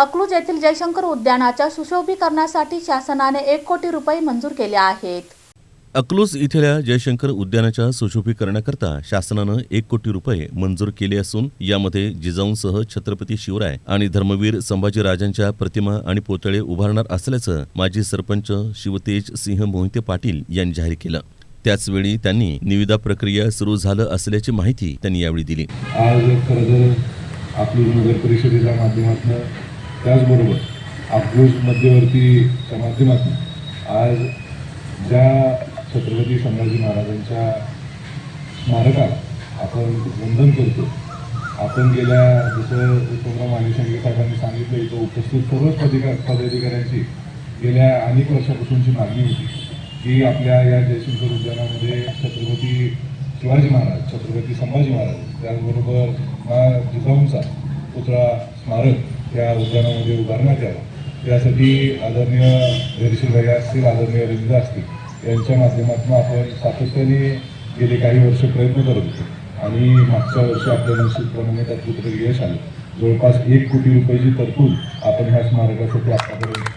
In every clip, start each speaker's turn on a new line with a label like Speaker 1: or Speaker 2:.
Speaker 1: अकलूज येथील जयशंकर उद्यानाच्या सुशोभीकरणासाठी शासनाने एक कोटी रुपये मंजूर केले आहेत.
Speaker 2: अकलूज इथल्या जयशंकर उद्यानाच्या सुशोभीकरणाकरता शासनानं एक कोटी रुपये मंजूर केले असून यामध्ये जिजाऊंसह छत्रपती शिवराय आणि धर्मवीर संभाजीराजांच्या प्रतिमा आणि पुतळे उभारणार असल्याचं माजी सरपंच शिवतेज सिंह मोहिते पाटील यांनी जाहीर केलं. त्याचवेळी त्यांनी निविदा प्रक्रिया सुरू झालं असल्याची माहिती त्यांनी यावेळी दिली.
Speaker 3: आज खरं तर अकलूज नगर परिषदेच्या माध्यमातून त्याचबरोबर अकलूज मध्यवर्तीच्या माध्यमातून आज ज्या छत्रपती संभाजी महाराजांच्या स्मारकाला आपण वंदन करतो आपण गेल्या जसं उत्तमराव माने शेंडगे साहेबांनी सांगितलं इथं उपस्थित सर्वच पदिका पदाधिकाऱ्यांची गेल्या अनेक वर्षापासूनची मागणी होती की आपल्या या जयशंकर उद्यानामध्ये छत्रपती शिवाजी महाराज छत्रपती संभाजी महाराज त्याचबरोबर जिजाऊंचा पुतळा स्मारक त्या उद्यानामध्ये उभारण्यात यावा त्यासाठी आदरणीय धैर्यशील भैया असतील आदरणीय रविंद्र असतील यांच्या माध्यमातून आपण सातत्याने गेले काही वर्ष प्रयत्न करत होतो. आणि मागच्या वर्षी आपल्या निश्चितप्रमाणे त्यात कुठे यश आलं. जवळपास एक कोटी रुपयाची तरतूद आपण ह्या स्मारकासाठी आतापर्यंत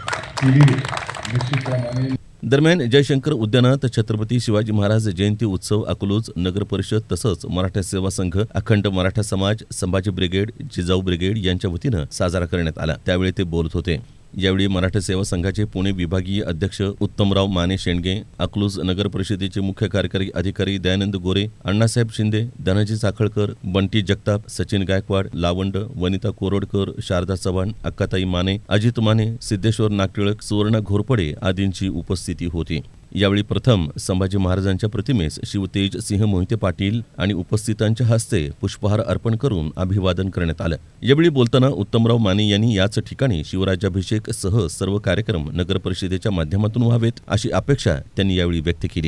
Speaker 3: केलेली निश्चितप्रमाणे
Speaker 2: दरम्यान जयशंकर उद्यानात छत्रपती शिवाजी महाराज जयंती उत्सव अकलूज नगर परिषद तसंच मराठा सेवा संघ अखंड मराठा समाज संभाजी ब्रिगेड जिजाऊ ब्रिगेड यांच्या वतीनं साजरा करण्यात आला. त्यावेळी ते बोलत होते. यावेळी मराठा सेवा संघाचे पुणे विभागीय अध्यक्ष उत्तमराव माने शेंडगे अकलूज नगर परिषदेचे मुख्य कार्यकारी अधिकारी दयानंद गोरे अण्णासाहेब शिंदे धनाजी साखळकर बंटी जगताप सचिन गायकवाड लावंड वनिता कोरोडकर शारदा चव्हाण अक्काताई माने अजित माने सिद्धेश्वर नागटिळक सुवर्ण घोरपडे आदींची उपस्थिती होती. यावेळी प्रथम संभाजी महाराजांच्या प्रतिमेस शिवतेज सिंह मोहिते पाटील आणि उपस्थितांच्या हस्ते पुष्पहार अर्पण करून अभिवादन करण्यात आलं. यावेळी बोलताना उत्तमराव माने यांनी याच ठिकाणी शिवराज्याभिषेक सह सर्व कार्यक्रम नगर परिषदेच्या माध्यमातून व्हावेत अशी अपेक्षा त्यांनी यावेळी व्यक्त केली.